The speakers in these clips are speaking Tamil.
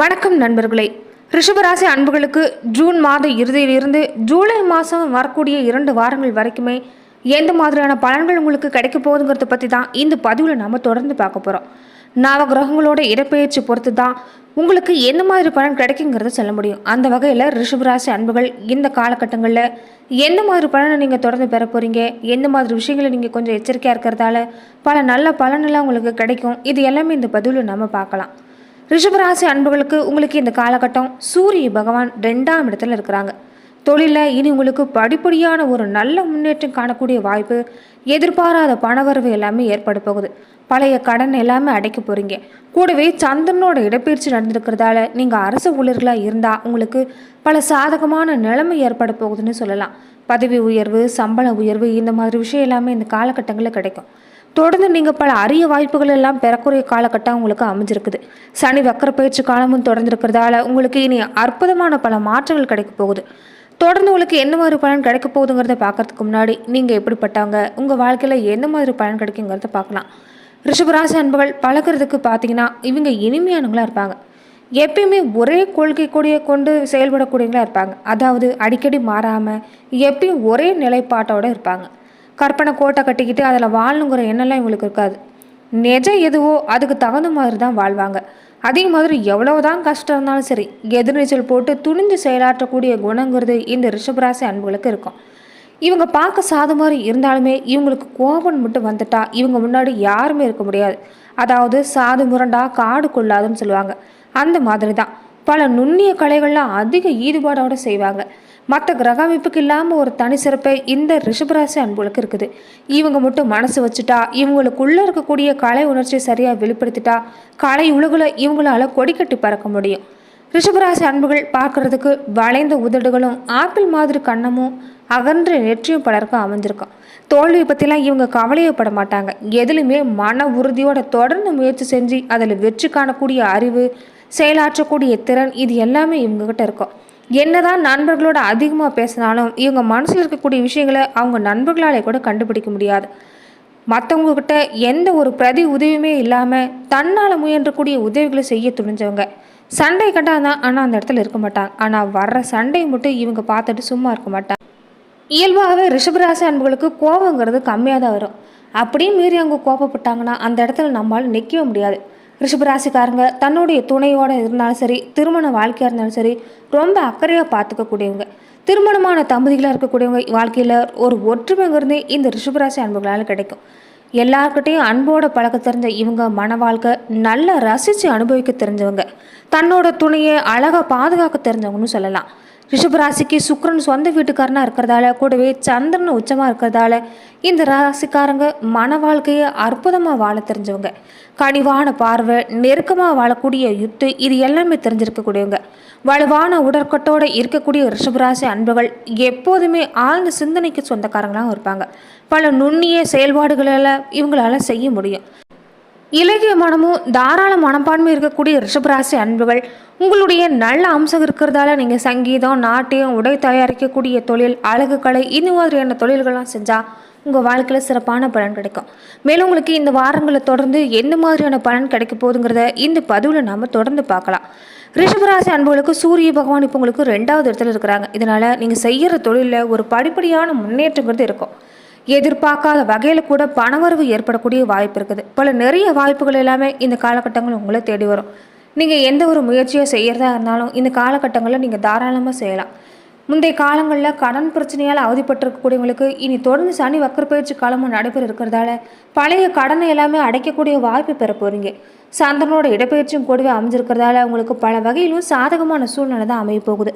வணக்கம் நண்பர்களே. ரிஷபராசி அன்புகளுக்கு ஜூன் மாத இறுதியிலிருந்து ஜூலை மாதம் வரக்கூடிய இரண்டு வாரங்கள் வரைக்குமே எந்த மாதிரியான பலன்கள் உங்களுக்கு கிடைக்க போகுதுங்கிறத பற்றி தான் இந்த பதிவில் நம்ம தொடர்ந்து பார்க்க போகிறோம் நவகிரகங்களோட இடப்பெயர்ச்சி பொறுத்து தான் உங்களுக்கு எந்த மாதிரி பலன் கிடைக்குங்கிறத சொல்ல முடியும். அந்த வகையில் ரிஷபராசி அன்புகள் இந்த காலகட்டங்களில் எந்த மாதிரி பலனை நீங்கள் தொடர்ந்து பெற போகிறீங்க எந்த மாதிரி விஷயங்களை நீங்கள் கொஞ்சம் எச்சரிக்கையாக இருக்கிறதால பல நல்ல பலனெல்லாம் உங்களுக்கு கிடைக்கும். இது எல்லாமே இந்த பதிவில் நம்ம பார்க்கலாம். ரிஷபராசி அன்புகளுக்கு உங்களுக்கு இந்த காலகட்டம் சூரிய பகவான் ரெண்டாம் இடத்துல இருக்கிறாங்க. தொழிலில் இனி உங்களுக்கு படிப்படியான ஒரு நல்ல முன்னேற்றம் காணக்கூடிய வாய்ப்பு எதிர்பாராத பணவரவு எல்லாமே ஏற்பட போகுது. பழைய கடன் எல்லாமே அடைக்க போகிறீங்க கூடவே சந்திரனோட இடப்பெயர்ச்சி நடந்திருக்கிறதால நீங்கள் அரசு ஊழியர்களாக இருந்தால் உங்களுக்கு பல சாதகமான நிலைமை ஏற்பட போகுதுன்னு சொல்லலாம். பதவி உயர்வு சம்பள உயர்வு இந்த மாதிரி விஷயம் எல்லாமே இந்த காலகட்டங்களில் கிடைக்கும். தொடர்ந்து நீங்கள் பல அரிய வாய்ப்புகள் எல்லாம் பெறக்கூடிய காலகட்டம் உங்களுக்கு அமைஞ்சிருக்குது. சனி வக்கர பயிற்சி காலமும் தொடர்ந்துருக்கிறதால உங்களுக்கு இனி அற்புதமான பல மாற்றங்கள் கிடைக்க போகுது. தொடர்ந்து உங்களுக்கு என்ன மாதிரி பலன் கிடைக்க போகுதுங்கிறத பார்க்கறதுக்கு முன்னாடி நீங்கள் எப்படிப்பட்டவங்க உங்கள் வாழ்க்கையில் என்ன மாதிரி பலன் கிடைக்குங்கிறத பார்க்கலாம். ரிஷபராசி அன்புகள் பழகிறதுக்கு பார்த்தீங்கன்னா இவங்க இனிமையானவங்களாக இருப்பாங்க. எப்பயுமே ஒரே கொள்கை கூடிய கொண்டு செயல்படக்கூடியவங்களாக இருப்பாங்க. அதாவது அடிக்கடி மாறாமல் எப்பயும் ஒரே நிலைப்பாட்டோட இருப்பாங்க. கற்பனை கோட்டை கட்டிக்கிட்டு அதில் வாழணுங்கிற எண்ணம்லாம் இவங்களுக்கு இருக்காது. நிஜம் எதுவோ அதுக்கு தகுந்த மாதிரி தான் வாழ்வாங்க. அதே மாதிரி எவ்வளவுதான் கஷ்டம் இருந்தாலும் சரி எதிர்நீச்சல் போட்டு துணிஞ்சு செயலாற்றக்கூடிய குணங்கிறது இந்த ரிஷபராசி அன்புகளுக்கு இருக்கும். இவங்க பார்க்க சாது மாதிரி இருந்தாலுமே இவங்களுக்கு கோபம் மட்டும் வந்துட்டா இவங்க முன்னாடி யாருமே இருக்க முடியாது. அதாவது சாது முரண்டா காடு கொள்ளாதுன்னு சொல்லுவாங்க. அந்த மாதிரி தான் பல நுண்ணிய கலைகள்லாம் அதிக ஈடுபாடோடு செய்வாங்க. மற்ற கிரக அமைப்புக்கு இல்லாமல் ஒரு தனி சிறப்பை இந்த ரிஷபராசி அன்புகளுக்கு இருக்குது. இவங்க மட்டும் மனசு வச்சுட்டா இவங்களுக்குள்ளே இருக்கக்கூடிய கலை உணர்ச்சியை சரியாக வெளிப்படுத்திட்டா கலை உலகில் இவங்களால கொடிக்கட்டி பறக்க முடியும். ரிஷபராசி அன்புகள் பார்க்கறதுக்கு வளைந்த உதடுகளும் ஆப்பிள் மாதிரி கண்ணமும் அகன்ற நெற்றியும் பலருக்கும் அமைஞ்சிருக்கும். தோல்வியை பற்றிலாம் இவங்க கவலையப்பட மாட்டாங்க. எதுலையுமே மன உறுதியோட தொடர்ந்து முயற்சி செஞ்சு அதில் வெற்றி காணக்கூடிய அறிவு செயலாற்றக்கூடிய திறன் இது எல்லாமே இவங்ககிட்ட இருக்கும். என்னதான் நண்பர்களோட அதிகமாக பேசினாலும் இவங்க மனசில் இருக்கக்கூடிய விஷயங்களை அவங்க நண்பர்களாலே கூட கண்டுபிடிக்க முடியாது. மற்றவங்கக்கிட்ட எந்த ஒரு பிரதி உதவியுமே இல்லாமல் தன்னால் முயன்றக்கூடிய உதவிகளை செய்ய துணிஞ்சவங்க. சண்டை கண்டால் தான் ஆனால் அந்த இடத்துல இருக்க மாட்டாங்க. ஆனால் வர்ற சண்டையை மட்டும் இவங்க பார்த்துட்டு சும்மா இருக்க மாட்டாங்க. இயல்பாகவே ரிஷபராசி அன்புகளுக்கு கோபங்கிறது கம்மியாக தான் வரும். அப்படியும் மீறி அவங்க கோபப்பட்டாங்கன்னா அந்த இடத்துல நம்மளால் நிற்கவே முடியாது. ரிஷபராசிக்காரங்க தன்னுடைய துணையோடு இருந்தாலும் சரி திருமண வாழ்க்கையாக இருந்தாலும் சரி ரொம்ப அக்கறையாக பார்த்துக்கக்கூடியவங்க திருமணமான தம்பதிகளாக இருக்கக்கூடியவங்க வாழ்க்கையில் ஒரு ஒற்றுமைங்கிறது இந்த ரிஷபராசி அன்புகளால் கிடைக்கும். எல்லார்கிட்டையும் அன்போட பழக்க தெரிஞ்ச இவங்க மன வாழ்க்கை நல்லா ரசித்து அனுபவிக்க தெரிஞ்சவங்க. தன்னோட துணையை அழகாக பாதுகாக்க தெரிஞ்சவங்கன்னு சொல்லலாம். ரிஷபராசிக்கு சுக்கிரன் சொந்த வீட்டுக்காரனாக இருக்கிறதால கூடவே சந்திரன் உச்சமாக இருக்கிறதால இந்த ராசிக்காரங்க மன வாழ்க்கையை அற்புதமாக வாழ தெரிஞ்சவங்க. கனிவான பார்வை நெருக்கமாக வாழக்கூடிய யுத்து இது எல்லாமே தெரிஞ்சிருக்கக்கூடியவங்க. வலுவான உடற்கட்டோடு இருக்கக்கூடிய ரிஷபராசி அன்புகள் எப்போதுமே ஆழ்ந்த சிந்தனைக்கு சொந்தக்காரங்களாகவும் இருப்பாங்க. பல நுண்ணிய செயல்பாடுகளால் இவங்களால செய்ய முடியும். இலகிய மனமும் தாராள மனப்பான்மை இருக்கக்கூடிய ரிஷபராசி அன்புகள் உங்களுடைய நல்ல அம்சம் இருக்கிறதால நீங்கள் சங்கீதம் நாட்டியம் உடை தயாரிக்கக்கூடிய தொழில் அழகு கலை இந்த மாதிரியான தொழில்கள்லாம் செஞ்சால் உங்கள் வாழ்க்கையில் சிறப்பான பலன் கிடைக்கும். மேலும் உங்களுக்கு இந்த வாரங்களை தொடர்ந்து எந்த மாதிரியான பலன் கிடைக்க போகுதுங்கிறத இந்த பதிவில் நாம் தொடர்ந்து பார்க்கலாம். ரிஷபராசி அன்புகளுக்கு சூரிய பகவான் இப்போ உங்களுக்கு ரெண்டாவது இடத்துல இருக்கிறாங்க. இதனால் நீங்கள் செய்கிற தொழிலில் ஒரு படிப்படியான முன்னேற்றங்கிறது இருக்கும். எதிர்பார்க்காத வகையில் கூட பணவரவு ஏற்படக்கூடிய வாய்ப்பு இருக்குது. பல நிறைய வாய்ப்புகள் எல்லாமே இந்த காலகட்டங்கள் உங்களை தேடி வரும். நீங்கள் எந்த ஒரு முயற்சியை செய்கிறதா இருந்தாலும் இந்த காலகட்டங்களில் நீங்கள் தாராளமாக செய்யலாம். முந்தைய காலங்களில் கடன் பிரச்சனையால் அவதிப்பட்டிருக்கக்கூடியவங்களுக்கு இனி தொடர்ந்து சனி வக்கரப்பயிற்சி காலமும் நடைபெற இருக்கிறதால பழைய கடனை எல்லாமே அடைக்கக்கூடிய வாய்ப்பு பெற போகிறீங்க சந்திரனோட இடப்பெயர்ச்சியும் கூடவே அமைஞ்சிருக்கிறதால உங்களுக்கு பல வகையிலும் சாதகமான சூழ்நிலை தான் அமைய போகுது.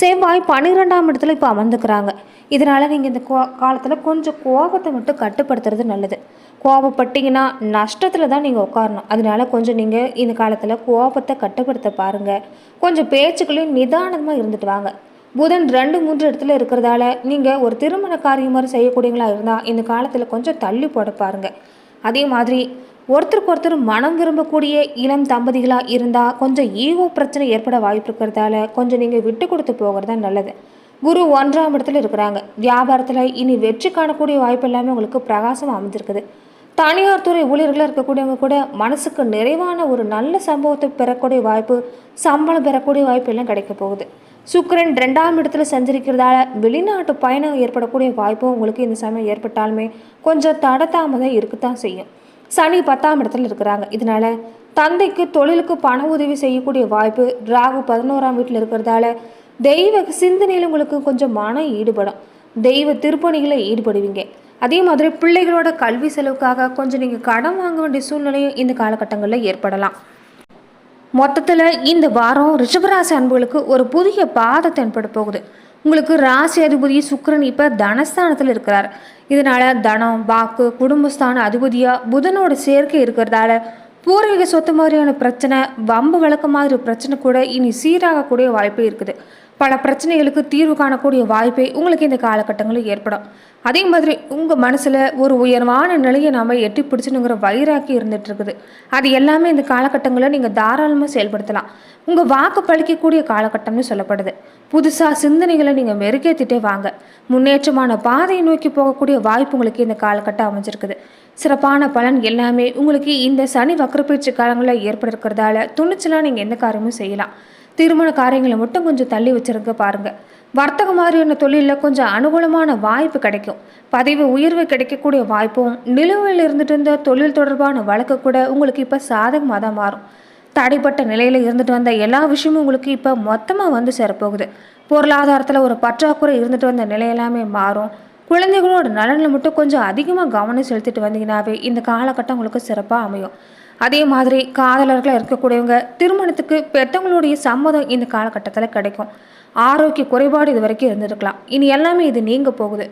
செவ்வாய் பன்னிரெண்டாம் இடத்துல இப்போ அமர்ந்துக்கிறாங்க. இதனால் நீங்கள் இந்த கோ காலத்தில் கொஞ்சம் கோபத்தை மட்டும் கட்டுப்படுத்துறது நல்லது. கோபப்பட்டீங்கன்னா நஷ்டத்தில் தான் நீங்கள் உட்காரணும் அதனால கொஞ்சம் நீங்கள் இந்த காலத்தில் கோபத்தை கட்டுப்படுத்த பாருங்கள் கொஞ்சம் பேச்சுக்களையும் நிதானமாக இருந்துட்டு வாங்க. புதன் ரெண்டு மூன்று இடத்துல இருக்கிறதால நீங்கள் ஒரு திருமண காரியம் மாதிரி செய்யக்கூடியங்களா இருந்தால் இந்த காலத்தில் கொஞ்சம் தள்ளி போட பாருங்க. அதே மாதிரி ஒருத்தருக்கு ஒருத்தர் மனம் விரும்பக்கூடிய இளம் தம்பதிகளாக இருந்தால் கொஞ்சம் ஈகோ பிரச்சனை ஏற்பட வாய்ப்பு இருக்கிறதால கொஞ்சம் நீங்கள் விட்டு கொடுத்து போகிறது தான் நல்லது. குரு ஒன்றாம் இடத்துல இருக்கிறாங்க. வியாபாரத்தில் இனி வெற்றி காணக்கூடிய வாய்ப்பு எல்லாமே உங்களுக்கு பிரகாசம் அமைஞ்சிருக்குது. தனியார் துறை ஊழியர்களாக இருக்கக்கூடியவங்க கூட மனசுக்கு நிறைவான ஒரு நல்ல சம்பவத்தை பெறக்கூடிய வாய்ப்பு சம்பளம் பெறக்கூடிய வாய்ப்பு எல்லாம் கிடைக்க போகுது. சுக்கிரன் ரெண்டாம் இடத்துல சஞ்சரிக்கிறதால வெளிநாட்டு பயணம் ஏற்படக்கூடிய வாய்ப்பும் உங்களுக்கு இந்த சமயம் ஏற்பட்டாலுமே கொஞ்சம் தடத்தாமதம் இருக்கத்தான் செய்யும். சனி பத்தாம் இடத்துல இருக்கிறாங்க. இதனால தந்தைக்கு தொழிலுக்கு பண உதவி செய்யக்கூடிய வாய்ப்பு ராகு பதினோராம் வீட்டில் இருக்கிறதால தெய்வ சிந்தனையில் உங்களுக்கு கொஞ்சம் மனம் ஈடுபடும். தெய்வ திருப்பணிகளை ஈடுபடுவீங்க. அதே மாதிரி பிள்ளைகளோட கல்வி செலவுக்காக கொஞ்சம் நீங்கள் கடன் வாங்க வேண்டிய சூழ்நிலையும் இந்த காலகட்டங்களில் ஏற்படலாம். மொத்தத்தில் இந்த வாரம் ரிஷபராசி அன்புகளுக்கு ஒரு புதிய பாதை தென்பட போகுது. உங்களுக்கு ராசி அதிபதி சுக்கரன் இப்போ தனஸ்தானத்தில் இருக்கிறார். இதனால தனம் வாக்கு குடும்பஸ்தான அதிபதியாக புதனோட சேர்க்கை இருக்கிறதால பூர்வீக சொத்து மாதிரியான பிரச்சனை வம்பு வழக்கு மாதிரி பிரச்சனை கூட இனி சீராகக்கூடிய வாய்ப்பே இருக்குது. பல பிரச்சனைகளுக்கு தீர்வு காணக்கூடிய வாய்ப்பே உங்களுக்கு இந்த காலகட்டங்களில் ஏற்படும். அதே மாதிரி உங்கள் மனசில் ஒரு உயர்வான நிலையை நாம் எட்டி பிடிச்சணுங்கிற வைராக்கி இருந்துட்டு இருக்குது. அது எல்லாமே இந்த காலகட்டங்களில் நீங்கள் தாராளமாக செயல்படுத்தலாம். உங்கள் வாக்கு பழிக்கக்கூடிய காலகட்டம்னு சொல்லப்படுது. புதுசாக சிந்தனைகளை நீங்கள் மெருகேற்றிட்டே வாங்க. முன்னேற்றமான பாதையை நோக்கி போகக்கூடிய வாய்ப்பு உங்களுக்கு இந்த காலகட்டம் அமைஞ்சிருக்குது. சிறப்பான பலன் எல்லாமே உங்களுக்கு இந்த சனி வக்கரப்பயிற்சி காலங்களில் ஏற்படுக்கிறதால துணிச்சலாக நீங்கள் எந்த காரியமும் செய்யலாம். திருமண காரியங்களை மட்டும் கொஞ்சம் தள்ளி வச்சிருக்க பாருங்கள் வர்த்தக மாதிரியான தொழிலில் கொஞ்சம் அனுகூலமான வாய்ப்பு கிடைக்கும். பதவி உயர்வு கிடைக்கக்கூடிய வாய்ப்பும் நிலுவையில் இருந்துட்டு இருந்த தொழில் தொடர்பான வழக்கு கூட உங்களுக்கு இப்போ சாதகமாக தான் மாறும். தடைப்பட்ட நிலையில் இருந்துட்டு வந்த எல்லா விஷயமும் உங்களுக்கு இப்போ மொத்தமாக வந்து சேரப்போகுது. பொருளாதாரத்தில் ஒரு பற்றாக்குறை இருந்துட்டு வந்த நிலையெல்லாமே மாறும். குழந்தைகளோட நலனில் மட்டும் கொஞ்சம் அதிகமாக கவனம் செலுத்திட்டு வந்தீங்கன்னாவே இந்த காலகட்டம் உங்களுக்கு சிறப்பாக அமையும். அதே மாதிரி காதலர்களாக இருக்கக்கூடியவங்க திருமணத்துக்கு பெற்றவங்களுடைய சம்மதம் இந்த காலகட்டத்தில் கிடைக்கும். ஆரோக்கிய குறைபாடு இது வரைக்கும் இருந்திருக்கலாம். இனி எல்லாமே இது நீங்க போகுது.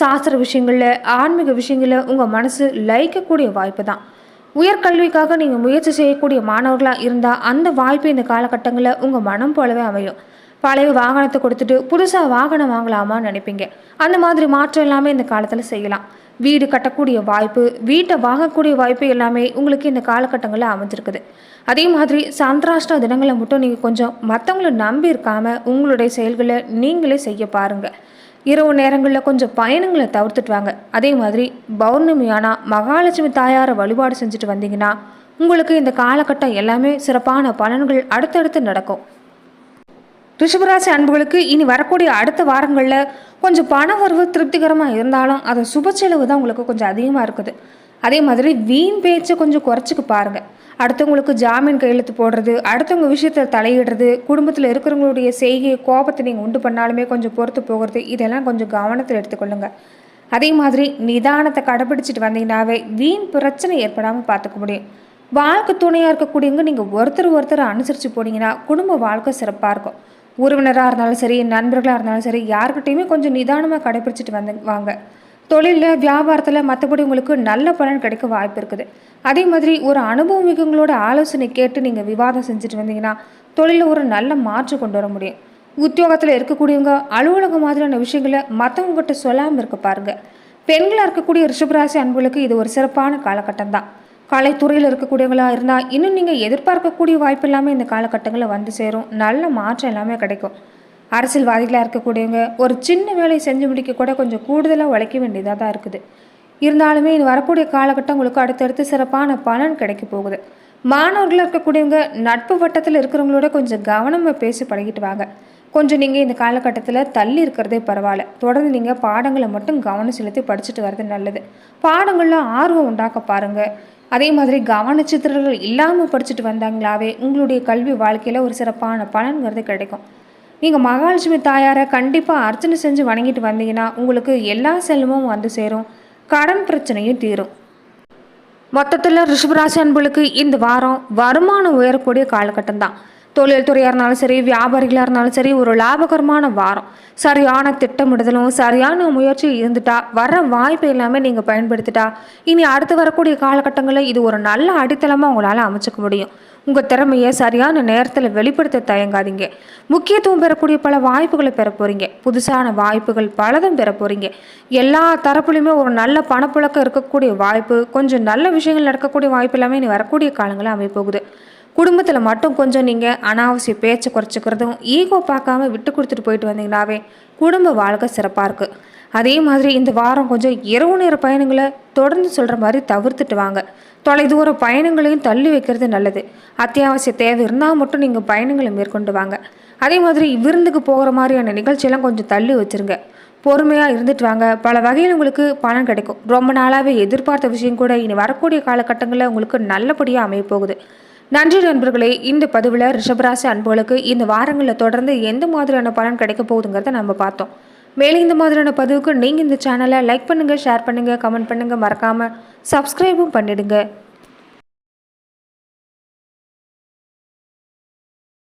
சாஸ்திர விஷயங்களில் ஆன்மீக விஷயங்களில் உங்கள் மனசு லயிக்கக்கூடிய வாய்ப்பு தான். உயர்கல்விக்காக நீங்கள் முயற்சி செய்யக்கூடிய மாணவர்களாக இருந்தால் அந்த வாய்ப்பு இந்த காலகட்டங்களில் உங்கள் மனம் போலவே அமையும். பழைய வாகனத்தை கொடுத்துட்டு புதுசாக வாகனம் வாங்கலாமான்னு நினைப்பீங்க. அந்த மாதிரி மாற்றம் எல்லாமே இந்த காலத்தில் செய்யலாம். வீடு கட்டக்கூடிய வாய்ப்பு வீட்டை வாங்கக்கூடிய வாய்ப்பு எல்லாமே உங்களுக்கு இந்த காலகட்டங்களில் அமைஞ்சிருக்குது. அதே மாதிரி சந்திராஷ்ட தினங்களை மட்டும் நீங்கள் கொஞ்சம் மற்றவங்கள நம்பி இருக்காமல் உங்களுடைய செயல்களை நீங்களே செய்ய பாருங்கள் இரவு நேரங்களில் கொஞ்சம் பயணங்களை தவிர்த்துட்டு வாங்க. அதே மாதிரி பௌர்ணமியானா மகாலட்சுமி தாயாரை வழிபாடு செஞ்சுட்டு வந்தீங்கன்னா உங்களுக்கு இந்த காலகட்டம் எல்லாமே சிறப்பான பலன்கள் அடுத்தடுத்து நடக்கும். ரிஷபராசி அன்புகளுக்கு இனி வரக்கூடிய அடுத்த வாரங்களில் கொஞ்சம் பண வரவு திருப்திகரமாக இருந்தாலும் அது சுப செலவு தான் உங்களுக்கு கொஞ்சம் அதிகமாக இருக்குது. அதே மாதிரி வீண் பேச்சை கொஞ்சம் குறைச்சிக்க பாருங்கள் அடுத்தவங்களுக்கு ஜாமீன் கையெழுத்து போடுறது அடுத்தவங்க விஷயத்தில் தலையிடுறது குடும்பத்தில் இருக்கிறவங்களுடைய செய்கை கோபத்தை நீங்கள் உண்டு பண்ணாலுமே கொஞ்சம் பொறுத்து போகிறது இதெல்லாம் கொஞ்சம் கவனத்தில் எடுத்துக்கொள்ளுங்க. அதே மாதிரி நிதானத்தை கடைபிடிச்சிட்டு வந்தீங்கன்னாவே வீண் பிரச்சனை ஏற்படாமல் பார்த்துக்க முடியும். வாழ்க்கை துணையாக இருக்கக்கூடியவங்க நீங்கள் ஒருத்தர் ஒருத்தர் அனுசரித்து போனீங்கன்னா குடும்ப வாழ்க்கை சிறப்பாக இருக்கும். உறவினராக இருந்தாலும் சரி நண்பர்களாக இருந்தாலும் சரி யாருக்கிட்டையுமே கொஞ்சம் நிதானமாக கடைபிடிச்சிட்டு வந்து வாங்க. தொழிலில் வியாபாரத்தில் மற்றபடி உங்களுக்கு நல்ல பலன் கிடைக்க வாய்ப்பு இருக்குது. அதே மாதிரி ஒரு அனுபவம் மிக்கவங்களோட ஆலோசனை கேட்டு நீங்கள் விவாதம் செஞ்சுட்டு வந்தீங்கன்னா தொழிலில் ஒரு நல்ல மாற்றம் கொண்டு வர முடியும். உத்தியோகத்தில் இருக்கக்கூடியவங்க அலுவலகம் மாதிரியான விஷயங்களை மற்றவங்ககிட்ட சொல்லாமல் இருக்க பாருங்கள் பெண்களாக இருக்கக்கூடிய ரிஷபராசி அன்புகளுக்கு இது ஒரு சிறப்பான காலகட்டம் தான். கலைத்துறையில் இருக்கக்கூடியவங்களா இருந்தால் இன்னும் நீங்கள் எதிர்பார்க்கக்கூடிய வாய்ப்பு எல்லாமே இந்த காலகட்டங்களில் வந்து சேரும். நல்ல மாற்றம் எல்லாமே கிடைக்கும். அரசியல்வாதிகளாக இருக்கக்கூடியவங்க ஒரு சின்ன வேலையை செஞ்சு முடிக்க கூட கொஞ்சம் கூடுதலாக உழைக்க வேண்டியதாக தான் இருக்குது. இருந்தாலுமே இது வரக்கூடிய காலகட்டம் உங்களுக்கு அடுத்தடுத்து சிறப்பான பலன் கிடைக்க போகுது. மாணவர்களாக இருக்கக்கூடியவங்க நட்பு வட்டத்தில் இருக்கிறவங்களோட கொஞ்சம் கவனமாக பேசி பழகிட்டு வாங்க. கொஞ்சம் நீங்கள் இந்த காலகட்டத்தில் தள்ளி இருக்கிறதே பரவாயில்ல. தொடர்ந்து நீங்கள் பாடங்களை மட்டும் கவனம் செலுத்தி படிச்சுட்டு வர்றது நல்லது. பாடங்களில் ஆர்வம் உண்டாக்க பாருங்கள் அதே மாதிரி கவனச்சித்திரங்கள் இல்லாமல் படிச்சுட்டு வந்தாங்களாவே உங்களுடைய கல்வி வாழ்க்கையில் ஒரு சிறப்பான பலன்கிறது கிடைக்கும். நீங்கள் மகாலட்சுமி தாயாரை கண்டிப்பாக அர்ச்சனை செஞ்சு வணங்கிட்டு வந்தீங்கன்னா உங்களுக்கு எல்லா செல்வமும் வந்து சேரும். கடன் பிரச்சனையும் தீரும். மொத்தத்தில் ரிஷபராசி அன்புகளுக்கு இந்த வாரம் வருமானம் உயரக்கூடிய காலகட்டம் தான் தொழில்துறையாக இருந்தாலும் சரி வியாபாரிகளாக இருந்தாலும் சரி ஒரு லாபகரமான வாரம். சரியான திட்டமிடுதலும் சரியான முயற்சி இருந்துட்டா வர வாய்ப்பு எல்லாமே நீங்கள் பயன்படுத்திட்டா இனி அடுத்து வரக்கூடிய காலகட்டங்களில் இது ஒரு நல்ல அடித்தளமாக உங்களால் அமைச்சுக்க முடியும். உங்கள் திறமையை சரியான நேரத்தில் வெளிப்படுத்த தயங்காதீங்க. முக்கியத்துவம் பெறக்கூடிய பல வாய்ப்புகளை பெற போகிறீங்க புதுசான வாய்ப்புகள் பலதும் பெற போகிறீங்க எல்லா தரப்புலையுமே ஒரு நல்ல பணப்புழக்கம் இருக்கக்கூடிய வாய்ப்பு கொஞ்சம் நல்ல விஷயங்கள் நடக்கக்கூடிய வாய்ப்பு எல்லாமே இனி வரக்கூடிய காலங்களில் அமைப்போகுது குடும்பத்தில் மட்டும் கொஞ்சம் நீங்கள் அனாவசிய பேச்சை குறைச்சிக்கிறதும் ஈகோ பார்க்காம விட்டு கொடுத்துட்டு போயிட்டு வந்தீங்கன்னாவே குடும்ப வாழ்க்கை சிறப்பாக இருக்குது அதே மாதிரி இந்த வாரம் கொஞ்சம் இரவு நேர பயணங்களை தொடர்ந்து சொல்கிற மாதிரி தவிர்த்துட்டு வாங்க தொலைதூர பயணங்களையும் தள்ளி வைக்கிறது நல்லது. அத்தியாவசிய தேவை இருந்தால் மட்டும் நீங்கள் பயணங்களை மேற்கொண்டு வாங்க அதே மாதிரி விருந்துக்கு போகிற மாதிரியான நிகழ்ச்சியெல்லாம் கொஞ்சம் தள்ளி வச்சுருங்க. பொறுமையாக இருந்துட்டு வாங்க. பல வகையில் உங்களுக்கு பணம் கிடைக்கும். ரொம்ப நாளாகவே எதிர்பார்த்த விஷயம் கூட இனி வரக்கூடிய காலகட்டங்களில் உங்களுக்கு நல்லபடியாக அமைய போகுது. நன்றி நண்பர்களே இந்த பதிவில் ரிஷபராசி அன்புகளுக்கு இந்த வாரங்களில் தொடர்ந்து எந்த மாதிரியான பலன் கிடைக்க போகுதுங்கிறத நம்ம பார்த்தோம். மேலும் இந்த மாதிரியான பதிவுக்கு நீங்கள் இந்த சேனலை லைக் பண்ணுங்கள் ஷேர் பண்ணுங்கள் கமெண்ட் பண்ணுங்கள் மறக்காமல் சப்ஸ்கிரைபும் பண்ணிடுங்க.